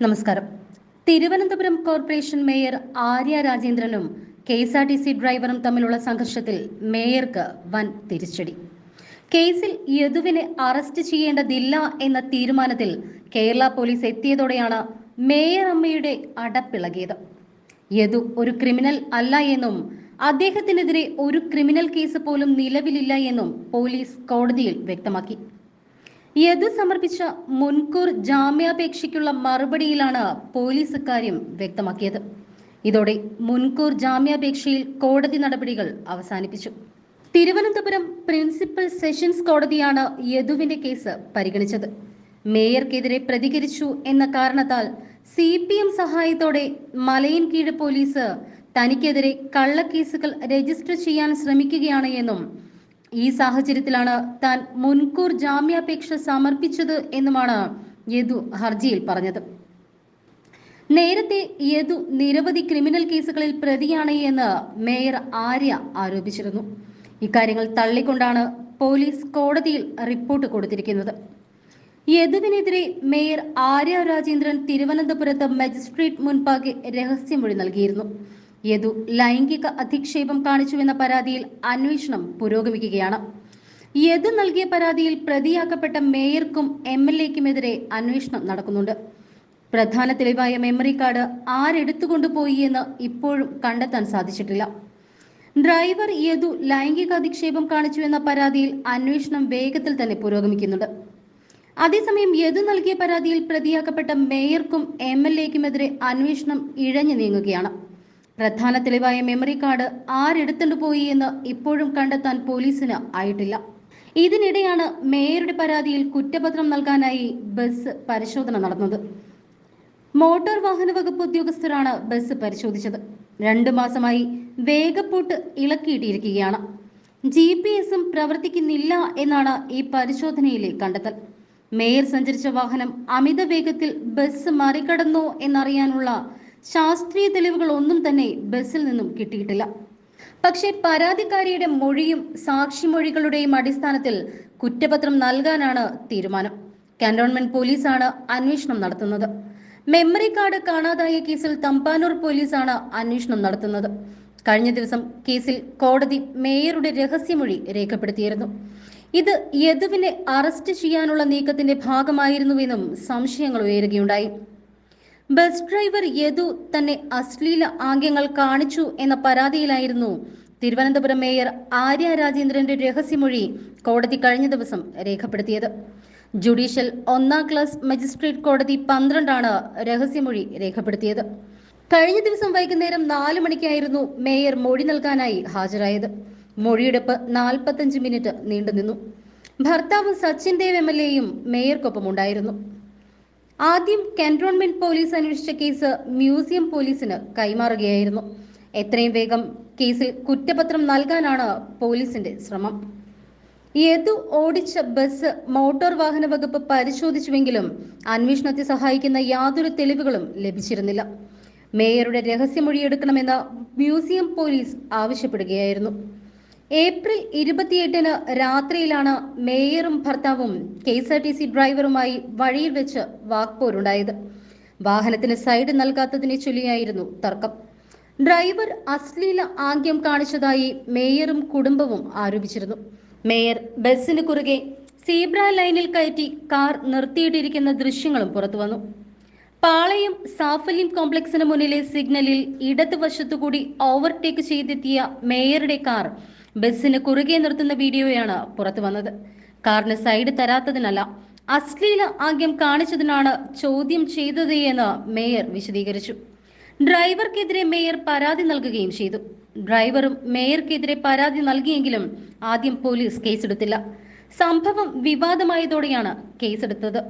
നമസ്കാരം. Thiruvananthapuram corporation mayor Arya രാജേന്ദ്രനും K S R T C ഡ്രൈവറും തമ്മിലുള്ള സംഘർഷത്തിൽ മേയർക്ക് വൻ തിരിച്ചടി. കേസിൽ യദുവിനെ അറസ്റ്റ് ചെയ്യേണ്ടതില്ല എന്ന തീരുമാനത്തിൽ കേരള പോലീസ് എത്തിയതോടെയാണ് മേയർ അമ്മയുടെ അടപ്പിളകിയത്. യദു ഒരു ക്രിമിനൽ അല്ല എന്നും അദ്ദേഹത്തിനെതിരെ ഒരു ക്രിമിനൽ കേസ് പോലും നിലവിലില്ല എന്നും പോലീസ് കോടതിയിൽ വ്യക്തമാക്കി. യദു സമർപ്പിച്ച മുൻകൂർ ജാമ്യാപേക്ഷയ്ക്കുള്ള മറുപടിയിലാണ് പോലീസ് ഇക്കാര്യം വ്യക്തമാക്കിയത്? ഇതോടെ മുൻകൂർ ജാമ്യാപേക്ഷയിൽ കോടതി നടപടികൾ അവസാനിപ്പിച്ചു. തിരുവനന്തപുരം പ്രിൻസിപ്പൽ സെഷൻസ് കോടതിയാണ് യദുവിന്റെ കേസ് പരിഗണിച്ചത്. മേയർക്കെതിരെ പ്രതികരിച്ചു എന്ന കാരണത്താൽ സി പി എം സഹായത്തോടെ മലയൻകീഴ് പോലീസ് തനിക്കെതിരെ കള്ളക്കേസുകൾ രജിസ്റ്റർ ചെയ്യാൻ ശ്രമിക്കുകയാണ് എന്നും ഈ സാഹചര്യത്തിലാണ് താൻ മുൻകൂർ ജാമ്യാപേക്ഷ സമർപ്പിച്ചത് എന്നുമാണ് യദു ഹർജിയിൽ പറഞ്ഞത്. നേരത്തെ യദു നിരവധി ക്രിമിനൽ കേസുകളിൽ പ്രതിയാണ് എന്ന് മേയർ ആര്യ ആരോപിച്ചിരുന്നു. ഇക്കാര്യങ്ങൾ തള്ളിക്കൊണ്ടാണ് പോലീസ് കോടതിയിൽ റിപ്പോർട്ട് കൊടുത്തിരിക്കുന്നത്. യദുവിനെതിരെ മേയർ ആര്യ രാജേന്ദ്രൻ തിരുവനന്തപുരത്ത് മജിസ്ട്രേറ്റ് മുൻപാകെ രഹസ്യമൊഴി നൽകിയിരുന്നു. യദു ലൈംഗിക അധിക്ഷേപം കാണിച്ചുവെന്ന പരാതിയിൽ അന്വേഷണം പുരോഗമിക്കുകയാണ്. യദു നൽകിയ പരാതിയിൽ പ്രതിയാക്കപ്പെട്ട മേയർക്കും എം എൽ എക്കുമെതിരെ അന്വേഷണം നടക്കുന്നുണ്ട്. പ്രധാന തെളിവായ മെമ്മറി കാർഡ് ആരെടുത്തുകൊണ്ടുപോയി എന്ന് ഇപ്പോഴും കണ്ടെത്താൻ സാധിച്ചിട്ടില്ല. ഡ്രൈവർ യദു ലൈംഗിക അധിക്ഷേപം കാണിച്ചുവെന്ന പരാതിയിൽ അന്വേഷണം വേഗത്തിൽ തന്നെ പുരോഗമിക്കുന്നുണ്ട്. അതേസമയം യദു നൽകിയ പരാതിയിൽ പ്രതിയാക്കപ്പെട്ട മേയർക്കും എം എൽ എക്കുമെതിരെ അന്വേഷണം ഇഴഞ്ഞു നീങ്ങുകയാണ്. പ്രധാന തെളിവായ മെമ്മറി കാർഡ് ആരെടുത്തുകൊണ്ട് പോയി എന്ന് ഇപ്പോഴും കണ്ടെത്താൻ പോലീസിന് ആയിട്ടില്ല. ഇതിനിടെയാണ് മേയറുടെ പരാതിയിൽ കുറ്റപത്രം നൽകാനായി ബസ് പരിശോധന നടന്നത്. മോട്ടോർ വാഹന വകുപ്പ് ഉദ്യോഗസ്ഥരാണ് ബസ് പരിശോധിച്ചത്. രണ്ടു മാസമായി വേഗപ്പൂട്ട് ഇളക്കിയിട്ടിരിക്കുകയാണ്. ജി പി എസും പ്രവർത്തിക്കുന്നില്ല എന്നാണ് ഈ പരിശോധനയിലെ കണ്ടെത്തൽ. മേയർ സഞ്ചരിച്ച വാഹനം അമിത വേഗത്തിൽ ബസ് മറികടന്നോ എന്നറിയാനുള്ള ശാസ്ത്രീയ തെളിവുകൾ ഒന്നും തന്നെ ബസ്സിൽ നിന്നും കിട്ടിയിട്ടില്ല. പക്ഷേ പരാതിക്കാരിയുടെ മൊഴിയും സാക്ഷിമൊഴികളുടെയും അടിസ്ഥാനത്തിൽ കുറ്റപത്രം നൽകാനാണ് തീരുമാനം. കന്റോൺമെന്റ് പോലീസാണ് അന്വേഷണം നടത്തുന്നത്. മെമ്മറി കാർഡ് കാണാതായ കേസിൽ തമ്പാനൂർ പോലീസാണ് അന്വേഷണം നടത്തുന്നത്. കഴിഞ്ഞ ദിവസം കേസിൽ കോടതി മേയറുടെ രഹസ്യമൊഴി രേഖപ്പെടുത്തിയിരുന്നു. ഇത് യദുവിനെ അറസ്റ്റ് ചെയ്യാനുള്ള നീക്കത്തിന്റെ ഭാഗമായിരുന്നുവെന്നും സംശയങ്ങൾ ഉയരുകയുണ്ടായി. ബസ് ഡ്രൈവർ യദു തന്നെ അശ്ലീല ആംഗ്യങ്ങൾ കാണിച്ചു എന്ന പരാതിയിലായിരുന്നു. തിരുവനന്തപുരം മേയർ ആര്യ രാജേന്ദ്രന്റെ രഹസ്യമൊഴി കോടതി കഴിഞ്ഞ ദിവസം രേഖപ്പെടുത്തിയത്. ജുഡീഷ്യൽ ഒന്നാം ക്ലാസ് മജിസ്ട്രേറ്റ് കോടതി പന്ത്രണ്ടാണ് രഹസ്യമൊഴി രേഖപ്പെടുത്തിയത്. കഴിഞ്ഞ ദിവസം വൈകുന്നേരം നാല് മണിക്കായിരുന്നു മേയർ മൊഴി നൽകാനായി ഹാജരായത്. മൊഴിയെടുപ്പ് നാൽപ്പത്തഞ്ച് മിനിറ്റ് നീണ്ടുനിന്നു. ഭർത്താവ് സച്ചിൻ ദേവ് എം എൽ എയും മേയർക്കൊപ്പം ഉണ്ടായിരുന്നു ആദ്യം കന്റോൺമെന്റ് പോലീസ് അന്വേഷിച്ച കേസ് മ്യൂസിയം പോലീസിന് കൈമാറുകയായിരുന്നു. എത്രയും വേഗം കേസിൽ കുറ്റപത്രം നൽകാനാണ് പോലീസിന്റെ ശ്രമം. യദു ഓടിച്ച ബസ് മോട്ടോർ വാഹന വകുപ്പ് പരിശോധിച്ചുവെങ്കിലും അന്വേഷണത്തെ സഹായിക്കുന്ന യാതൊരു തെളിവുകളും ലഭിച്ചിരുന്നില്ല. മേയറുടെ രഹസ്യമൊഴിയെടുക്കണമെന്ന് മ്യൂസിയം പോലീസ് ആവശ്യപ്പെടുകയായിരുന്നു. ഏപ്രിൽ ഇരുപത്തിയെട്ടിന് രാത്രിയിലാണ് മേയറും ഭർത്താവും K S R T C ഡ്രൈവറുമായി വഴിയിൽ വെച്ച് വാക്പോരുണ്ടായത്. വാഹനത്തിന് സൈഡ് നൽകാത്തതിനെ ചൊല്ലിയായിരുന്നു തർക്കം. ഡ്രൈവർ അശ്ലീല ആംഗ്യം കാണിച്ചതായി മേയറും കുടുംബവും ആരോപിച്ചിരുന്നു. മേയർ ബസ്സിന് കുറുകെ സീബ്ര ലൈനിൽ കയറ്റി കാർ നിർത്തിയിട്ടിരിക്കുന്ന ദൃശ്യങ്ങളും പുറത്തുവന്നു പാളയം സാഫല്യം കോംപ്ലക്സിന് മുന്നിലെ സിഗ്നലിൽ ഇടതുവശത്തുകൂടി ഓവർടേക്ക് ചെയ്തെത്തിയ മേയറുടെ കാർ ബസ്സിന് കുറുകെ നിർത്തുന്ന വീഡിയോയാണ് പുറത്തു വന്നത്. കാറിന് സൈഡ് തരാത്തതിനല്ല അശ്ലീല ആംഗ്യം കാണിച്ചതിനാണ് ചോദ്യം ചെയ്തത് എന്ന് മേയർ വിശദീകരിച്ചു. ഡ്രൈവർക്കെതിരെ മേയർ പരാതി നൽകുകയും ചെയ്തു. ഡ്രൈവറും മേയർക്കെതിരെ പരാതി നൽകിയെങ്കിലും ആദ്യം പോലീസ് കേസെടുത്തില്ല. സംഭവം വിവാദമായതോടെയാണ് കേസെടുത്തത്.